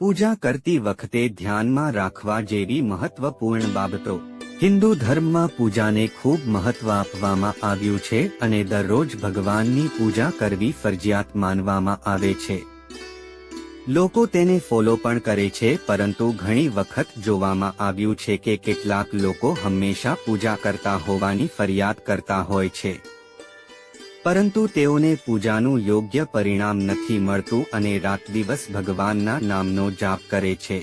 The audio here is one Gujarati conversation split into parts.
પૂજા કરતી વખતે ધ્યાનમાં રાખવા જેવી મહત્વપૂર્ણ બાબતો. હિન્દુ ધર્મમાં પૂજાને ખૂબ મહત્વ આપવામાં આવ્યું છે અને દરરોજ ભગવાનની પૂજા કરવી ફરજિયાત માનવામાં આવે છે. લોકો તેને ફોલો પણ કરે છે, પરંતુ ઘણી વખત જોવામાં આવ્યું છે કે કેટલાક લોકો હંમેશા પૂજા કરતા હોવાની ફરિયાદ કરતા હોય છે. પરંતુ તેઓને પૂજાનું યોગ્ય પરિણામ નથી મળતું અને રાત દિવસ ભગવાનના નામનો જાપ કરે છે.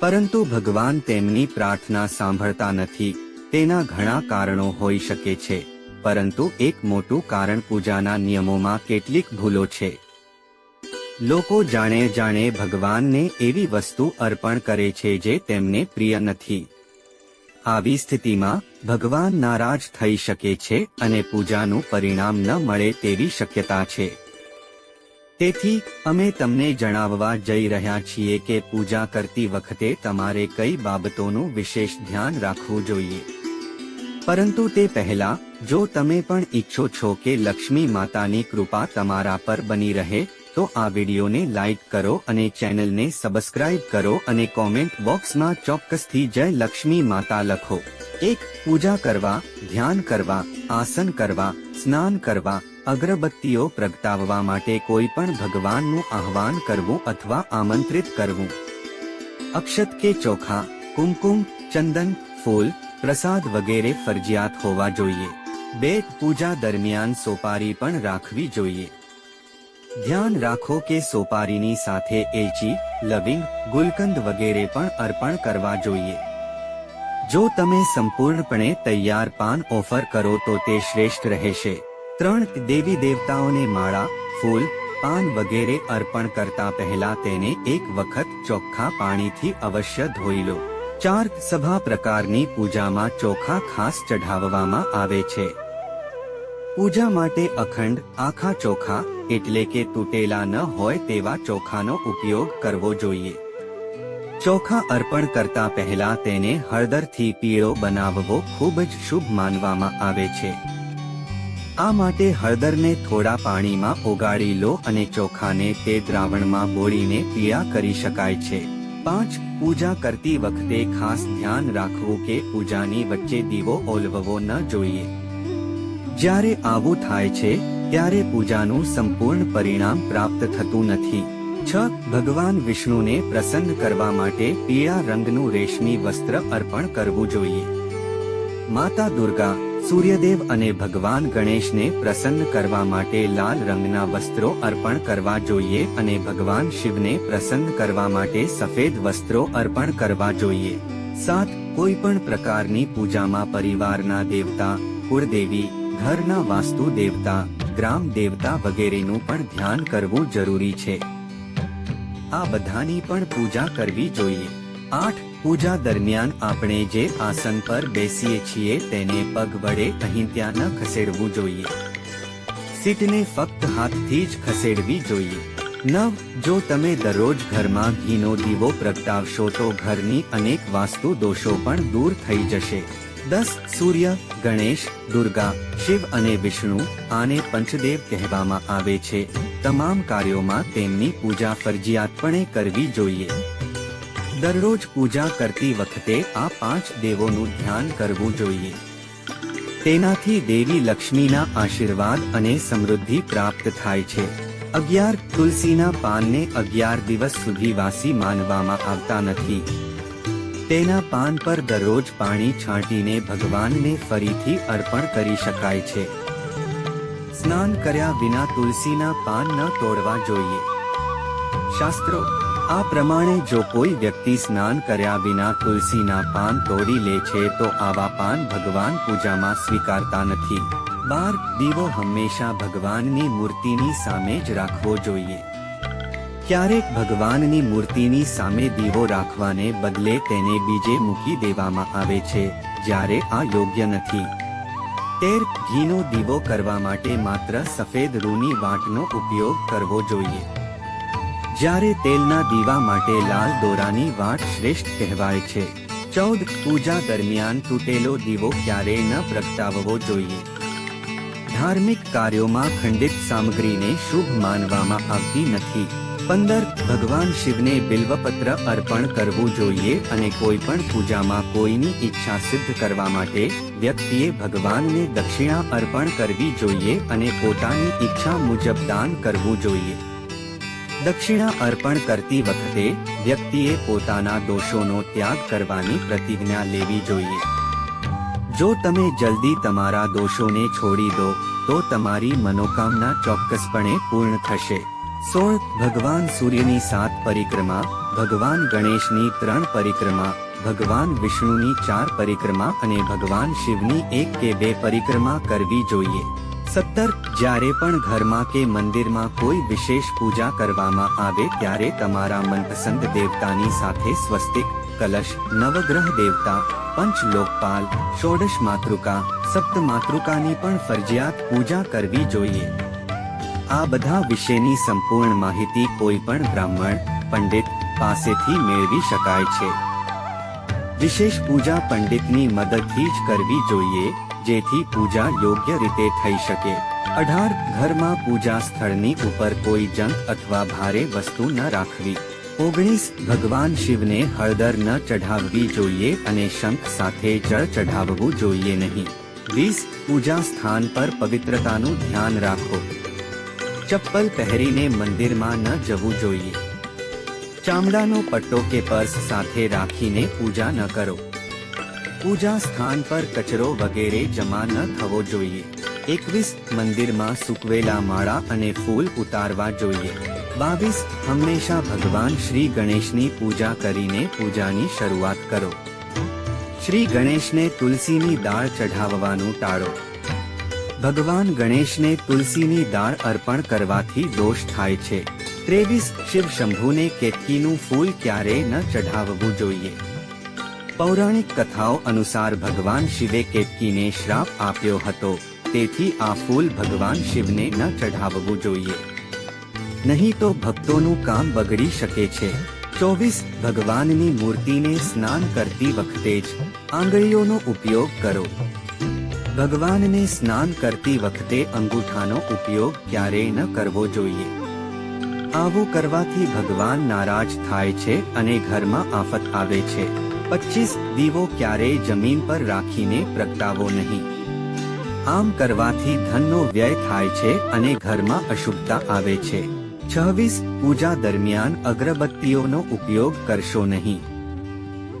પરંતુ ભગવાન તેમની પ્રાર્થના સાંભળતા નથી. તેના ઘણા કારણો હોઈ શકે છે, પરંતુ એક મોટું કારણ પૂજાના નિયમોમાં કેટલીક ભૂલો છે. લોકો જાણે જાણે ભગવાનને એવી વસ્તુ અર્પણ કરે છે જે તેમને પ્રિય નથી. આવી સ્થિતિમાં ભગવાન નારાજ થઈ શકે છે અને પૂજાનું પરિણામ ન મળે તેવી શક્યતા છે. તેથી, અમે તમને જણાવવા જઈ રહ્યા છીએ કે પૂજા કરતી વખતે તમારે કઈ બાબતોનું વિશેષ ધ્યાન રાખવું જોઈએ. પરંતુ તે પહેલા, જો તમે પણ ઈચ્છો છો કે લક્ષ્મી માતાની કૃપા તમારા પર બની રહે તો આ વિડીયોને લાઇક કરો અને ચેનલને સબસ્ક્રાઇબ કરો અને કોમેન્ટ બોક્સમાં ચોક્કસથી જય લક્ષ્મી માતા લખો. એક, પૂજા કરવા, ધ્યાન કરવા, આસન કરવા, સ્નાન કરવા, અગરબત્તીઓ પ્રગટાવવા માટે કોઈ પણ ભગવાનનું આહ્વાન કરવું અથવા આમંત્રિત કરવું. અક્ષત કે ચોખા, કુમકુમ, ચંદન, ફૂલ, પ્રસાદ વગેરે ફરજિયાત હોવા જોઈએ. બે, પૂજા દરમિયાન સોપારી પણ રાખવી જોઈએ. ધ્યાન રાખો કે સોપારીની સાથે એલચી, લવિંગ, ગુલકંદ વગેરે પણ અર્પણ કરવા જોઈએ. જો તમે સંપૂર્ણપણે તૈયાર પાન ઓફર કરો તો તે શ્રેષ્ઠ રહેશે. ત્રણ દેવી દેવતાઓને માળા, ફૂલ, પાન વગેરે અર્પણ કરતા પહેલા તેને એક વખત ચોખ્ખા પાણીથી અવશ્ય ધોઈ લો. ચાર સભા પ્રકારની પૂજામાં ચોખા ખાસ ચઢાવવામાં આવે છે. પૂજા માટે અખંડ, આખા ચોખા એટલે કે તૂટેલા ન હોય તેવા ચોખાનો ઉપયોગ કરવો જોઈએ. ચોખા અર્પણ કરતા પહેલા તેને હળદરથી પીળો બનાવવો ખૂબ જ શુભ માનવામાં આવે છે. આ માટે હળદરને થોડા પાણીમાં ઓગાળી લો અને ચોખાને તે દ્રાવણમાં બોળીને પીળા કરી શકાય છે. પાંચ, પૂજા કરતી વખતે ખાસ ધ્યાન રાખવું કે પૂજાની વચ્ચે દીવો ઓલવવો ન જોઈએ. જ્યારે આવું થાય છે ત્યારે પૂજાનું સંપૂર્ણ પરિણામ પ્રાપ્ત થતું નથી. છ, ભગવાન વિષ્ણુને પ્રસન્ન કરવા માટે પીળા રંગનું રેશમી વસ્ત્ર અર્પણ કરવું જોઈએ. માતા દુર્ગા, સૂર્યદેવ અને ભગવાન ગણેશને પ્રસન્ન કરવા માટે લાલ રંગના વસ્ત્રો અર્પણ કરવા જોઈએ અને ભગવાન શિવને પ્રસન્ન કરવા માટે સફેદ વસ્ત્રો અર્પણ કરવા જોઈએ. સાત કોઈ પણ પ્રકારની પૂજામાં પરિવારના દેવતા, કુળદેવી, ઘરના વાસ્તુ દેવતા ગ્રામ દેવતા વગેરેનું પણ ધ્યાન કરવું જરૂરી છે. આ બધાની પણ પૂજા કરવી જોઈએ. આઠ, પૂજા દરમિયાન આપણે જે આસન પર બેસીએ છીએ તેને પગ વડે અહીં ત્યાં ન ખસેડવું જોઈએ. સીટને ફક્ત હાથથી જ ખસેડવી જોઈએ. નવ, જો તમે દરરોજ ઘરમાં ઘીનો દીવો પ્રગટાવશો તો ઘરની અનેક વાસ્તુ દોષો પણ દૂર થઈ જશે. દસ સૂર્ય, ગણેશ, દુર્ગા, શિવ અને વિષ્ણુ આને પંચદેવ કહેવામાં આવે છે. તમામ કાર્યોમાં તેમની પૂજા ફરજિયાતપણે કરવી જોઈએ. દરરોજ પૂજા કરતી વખતે આ પાંચ દેવોનું ધ્યાન કરવું જોઈએ. તેનાથી દેવી લક્ષ્મીના આશીર્વાદ અને સમૃદ્ધિ પ્રાપ્ત થાય છે. અગિયાર તુલસીના પાનને અગિયાર દિવસ સુધી વાસી માનવામાં આવતા નથી. તેના પાન પર દરરોજ પાણી છાંટીને ભગવાનને ફરીથી અર્પણ કરી શકાય છે. સ્નાન કર્યા વિના તુલસીના પાન ન તોડવા જોઈએ. શાસ્ત્રો, આ પ્રમાણે જો કોઈ વ્યક્તિ સ્નાન કર્યા વિના તુલસીના પાન તોડી લે છે તો આવા પાન ભગવાન પૂજામાં સ્વીકારતા નથી. બાર દીવો હંમેશા ભગવાનની મૂર્તિની સામે જ રાખવો જોઈએ. ક્યારેક ભગવાનની મૂર્તિની સામે દીવો રાખવાને બદલે તેને બીજે મૂકી દેવામાં આવે છે, જ્યારે આ યોગ્ય નથી. તેર ઘીનો દીવો કરવા માટે માત્ર સફેદ રૂની વાટનો ઉપયોગ કરવો જોઈએ. જ્યારે તેલના દીવા માટે લાલ દોરાની વાટ શ્રેષ્ઠ કહેવાય છે, ચૌદ પૂજા દરમિયાન તૂટેલો દીવો ક્યારેય ન પ્રગટાવવો જોઈએ. ધાર્મિક કાર્યોમાં ખંડિત સામગ્રીને શુભ માનવામાં આવતી નથી. પંદર, ભગવાન શિવને બિલ્વપત્ર અર્પણ કરવું જોઈએ અને કોઈ પણ પૂજામાં કોઈની ઈચ્છા સિદ્ધ કરવા માટે વ્યક્તિએ ભગવાનને દક્ષિણા અર્પણ કરવી જોઈએ અને પોતાની ઈચ્છા મુજબ દાન કરવું જોઈએ. દક્ષિણા અર્પણ કરતી વખતે વ્યક્તિએ પોતાના દોષોનો ત્યાગ કરવાની પ્રતિજ્ઞા લેવી જોઈએ. જો તમે જલ્દી તમારા દોષોને છોડી દો, તો તમારી મનોકામના ચોક્કસપણે પૂર્ણ થશે. સોળ ભગવાન સૂર્યની સાત પરિક્રમા, ભગવાન ગણેશની ત્રણ પરિક્રમા, ભગવાન વિષ્ણુની ચાર પરિક્રમા અને ભગવાન શિવની એક કે બે પરિક્રમા કરવી જોઈએ. સત્તર, જ્યારે પણ ઘરમાં કે મંદિરમાં કોઈ વિશેષ પૂજા કરવામાં આવે ત્યારે તમારા મનપસંદ દેવતાની સાથે સ્વસ્તિક, કલશ, નવગ્રહ દેવતા પંચ લોકપાલ ષોડશ માતૃકા, સપ્ત માતૃકાની પણ ફરજિયાત પૂજા કરવી જોઈએ. આ બધા વિશેની સંપૂર્ણ માહિતી કોઈ પણ બ્રાહ્મણ, પંડિત પાસેથી મેળવી શકાય છે. વિશેષ પૂજા પંડિતની મદદથી જ કરવી જોઈએ, જેથી પૂજા યોગ્ય રીતે થઈ શકે. અઢાર ઘરમાં પૂજા સ્થળની ઉપર કોઈ જંક અથવા ભારે વસ્તુ ન રાખવી. ઓગણીસ ભગવાન શિવને હળદર ન ચઢાવવી જોઈએ અને શંખ સાથે જળ ચઢાવવું જોઈએ નહીં. વીસ પૂજા સ્થાન પર પવિત્રતાનું ધ્યાન રાખો. ચપ્પલ પહેરીને મંદિરમાં ન જવું જોઈએ. ચામડાનો પટ્ટો કે પર્સ સાથે રાખીને પૂજા ન કરો. પૂજા સ્થાન પર કચરો વગેરે જમા ન થવો જોઈએ. એકવીસ મંદિરમાં સૂકવેલા માળા અને ફૂલ ઉતારવા જોઈએ. બાવીસ હંમેશા ભગવાન શ્રી ગણેશની પૂજા કરીને પૂજાની શરૂઆત કરો. શ્રી ગણેશને તુલસીની દાળ ચઢાવવાનું ટાળો. ભગવાન ગણેશને તુલસીની દાળ અર્પણ કરવાથી દોષ થાય છે. ત્રેવીસ શિવ શંભુને કેતકીનું ફૂલ ક્યારેય ન ચઢાવવું જોઈએ. પૌરાણિક કથાઓ અનુસાર ભગવાન શિવે કેતકીને શ્રાપ આપ્યો હતો. તેથી આ ફૂલ ભગવાન શિવને ન ચઢાવવું જોઈએ. નહીં તો ભક્તોનું કામ બગડી શકે છે. ચોવીસ ભગવાનની મૂર્તિને સ્નાન કરતી વખતે જ આંગળીઓનો ઉપયોગ કરો. ભગવાનને સ્નાન કરતી વખતે અંગૂઠાનો ઉપયોગ ક્યારેય ન કરવો જોઈએ. આવું કરવાથી ભગવાન નારાજ થાય છે અને ઘરમાં આફત આવે છે. પચીસ દીવો ક્યારેય જમીન પર રાખીને પ્રગટાવો નહીં. આમ કરવાથી ધનનો વ્યય થાય છે અને ઘરમાં અશુભતા આવે છે. છવ્વીસ પૂજા દરમિયાન અગરબત્તીઓનો ઉપયોગ કરશો નહીં.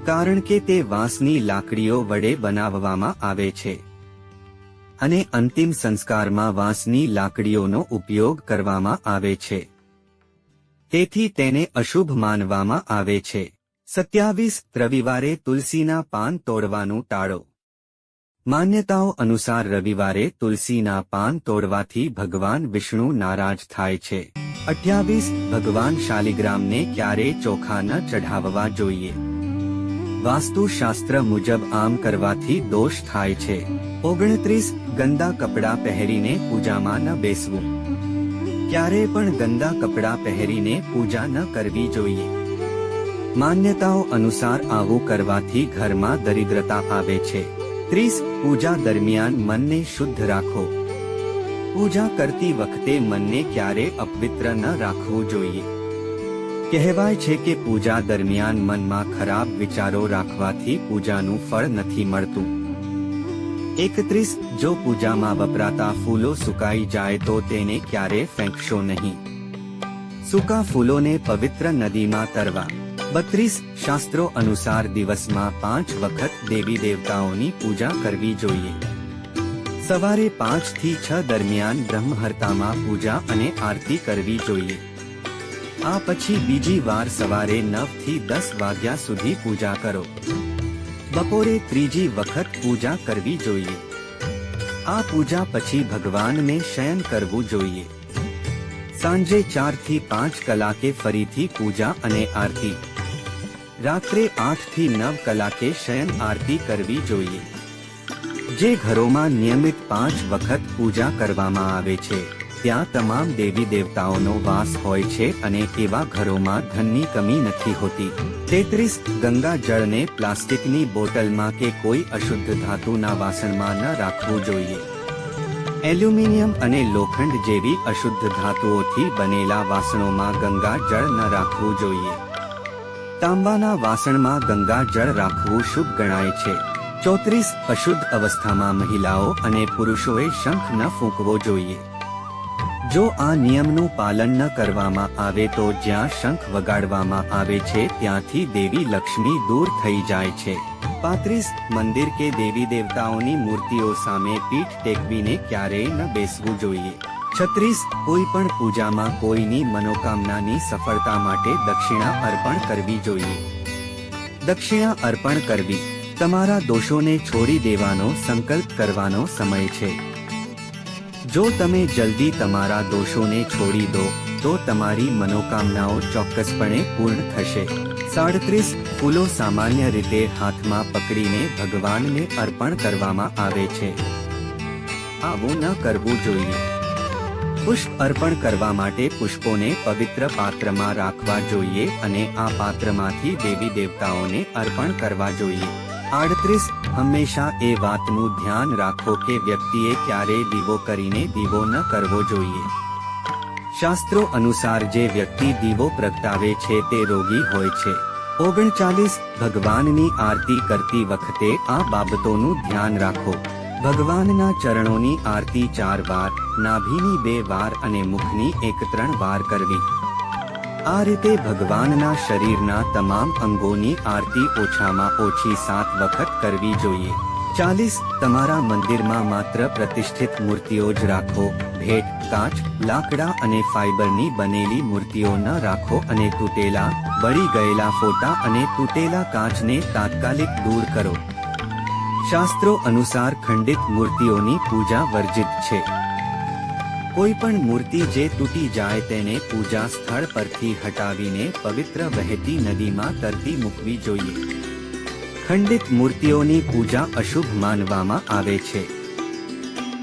કારણ કે તે વાંસની લાકડીઓ વડે બનાવવામાં આવે છે. અને અંતિમ સંસ્કારમાં વાંસની લાકડીઓનો ઉપયોગ કરવામાં આવે છે. તેથી તેને અશુભ માનવામાં આવે છે. સત્યાવીસ રવિવારે તુલસીના પાન તોડવાનું ટાળો. માન્યતાઓ અનુસાર રવિવારે તુલસીના પાન તોડવાથી ભગવાન વિષ્ણુ નારાજ થાય છે. અઠ્યાવીસ ભગવાન શાલિગ્રામને ક્યારે ચોખા ન ચઢાવવા જોઈએ. વાસ્તુશાસ્ત્ર મુજબ આમ કરવાથી દોષ થાય છે. ઓગણત્રીસ, ગંદા કપડાં પહેરીને પૂજામાં ન બેસવું. ક્યારે પણ ગંદા કપડાં પહેરીને પૂજા ન કરવી જોઈએ. માન્યતાઓ અનુસાર આવું કરવાથી ઘરમાં દરિદ્રતા આવે છે. ત્રીસ, પૂજા દરમિયાન મનને શુદ્ધ રાખો. પૂજા કરતી વખતે મનને ક્યારે અપવિત્ર ન રાખવું જોઈએ. કહેવાય છે કે પૂજા દરમિયાન મનમાં ખરાબ વિચારો રાખવાથી પૂજાનું ફળ નથી મળતું. એકત્રીસ, જો પૂજામાં વપરાતા ફૂલો સુકાઈ જાય તો તેને ક્યારે ફેંકશો નહીં? સૂકા ફૂલોને પવિત્ર નદીમાં તરવા. બત્રીસ, શાસ્ત્રો અનુસાર દિવસમાં પાંચ વખત દેવી દેવતાઓની પૂજા કરવી જોઈએ. સવારે પાંચથી છ દરમિયાન બ્રહ્મહર્તામાં પૂજા અને આરતી કરવી જોઈએ. આ પછી બીજી વાર સવારે નવથી દસ વાગ્યા સુધી પૂજા કરો. બપોરે ત્રીજી વખત પૂજા કરવી જોઈએ. આ પૂજા પછી ભગવાનને શયન કરવું જોઈએ. સાંજે ચારથી પાંચ કલાકે ફરીથી પૂજા અને આરતી. રાત્રે આઠથી નવ કલાકે શયન આરતી કરવી જોઈએ. જે ઘરોમાં નિયમિત પાંચ વખત પૂજા કરવામાં આવે છે. ત્યાં તમામ દેવી દેવતાઓનો વાસ હોય છે અને એવા ઘરોમાં ધનની કમી નથી હોતી. તેત્રીસ, ગંગા જળને પ્લાસ્ટિકની બોટલમાં કે કોઈ અશુદ્ધ ધાતુના વાસણમાં ન રાખવું જોઈએ. એલ્યુમિનિયમ અને લોખંડ જેવી અશુદ્ધ ધાતુઓથી બનેલા વાસણોમાં ગંગા જળ ન રાખવું જોઈએ. તાંબાના વાસણમાં ગંગા જળ રાખવું શુભ ગણાય છે. ચોત્રીસ, અશુદ્ધ અવસ્થામાં મહિલાઓ અને પુરુષોએ શંખ ન ફૂંકવો જોઈએ. જો આ નિયમનું પાલન ન કરવામાં આવે તો જ્યાં શંખ વગાડવામાં આવે છે ત્યાંથી દેવી લક્ષ્મી દૂર થઈ જાય છે. પાંત્રીસ, મંદિર કે દેવી દેવતાઓની મૂર્તિઓ સામે પીઠ ટેકવીને ક્યારેય ન બેસવું જોઈએ. છત્રીસ, કોઈ પણ પૂજામાં કોઈની મનોકામનાની સફળતા માટે દક્ષિણા અર્પણ કરવી જોઈએ. દક્ષિણા અર્પણ કરવી. તમારા દોષોને છોડી દેવાનો સંકલ્પ કરવાનો સમય છે. જો તમે જલ્દી તમારા દોષોને છોડી દો, તો તમારી મનોકામનાઓ ચોક્કસપણે પૂર્ણ થશે. સાડત્રીસ, ફૂલો સામાન્ય રીતે હાથમાં પકડીને ભગવાનને અર્પણ કરવામાં આવે છે. આવું ન કરવું જોઈએ. પુષ્પ અર્પણ કરવા માટે પુષ્પોને પવિત્ર પાત્રમાં રાખવા જોઈએ અને આ પાત્રમાંથી દેવી દેવતાઓને અર્પણ કરવા જોઈએ. આડત્રીસ, હંમેશા એ વાતનું ધ્યાન રાખો કે વ્યક્તિએ ક્યારેય દીવો કરીને દીવો ન કરવો જોઈએ. શાસ્ત્રો અનુસાર જે વ્યક્તિ દીવો પ્રગટાવે છે તે રોગી હોય છે. ઓગણચાલીસ, ભગવાનની આરતી કરતી વખતે આ બાબતોનું ધ્યાન રાખો. ભગવાનના ચરણોની આરતી ચાર વાર, નાભીની બે વાર અને મુખની એક ત્રણ વાર કરવી. આ રીતે ભગવાનના શરીરના તમામ અંગોની આરતી ઓછામાં ઓછી સાત વખત કરવી જોઈએ. ચાલીસ, તમારા મંદિરમાં માત્ર પ્રતિષ્ઠિત મૂર્તિઓ જ રાખો. ભેટ, કાચ, લાકડા અને ફાઇબરની બનેલી મૂર્તિઓ ન રાખો અને તૂટેલા, બળી ગયેલા ફોટા અને તૂટેલા કાચને તાત્કાલિક દૂર કરો. શાસ્ત્રો અનુસાર ખંડિત મૂર્તિઓની પૂજા વર્જિત છે. કોઈ પણ મૂર્તિ જે તૂટી જાય તેને પૂજા સ્થળ પરથી હટાવીને પવિત્ર વહેતી નદીમાં તરતી મૂકવી જોઈએ. ખંડિત મૂર્તિઓની પૂજા અશુભ માનવામાં આવે છે.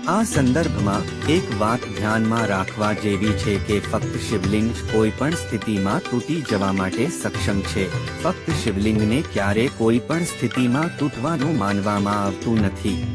આ સંદર્ભમાં એક વાત ધ્યાનમાં રાખવા જેવી છે કે ફક્ત શિવલિંગ કોઈ પણ સ્થિતિમાં તૂટી જવા માટે સક્ષમ છે. ફક્ત શિવલિંગને ક્યારે કોઈ પણ સ્થિતિમાં તૂટવાનું માનવામાં આવતું નથી.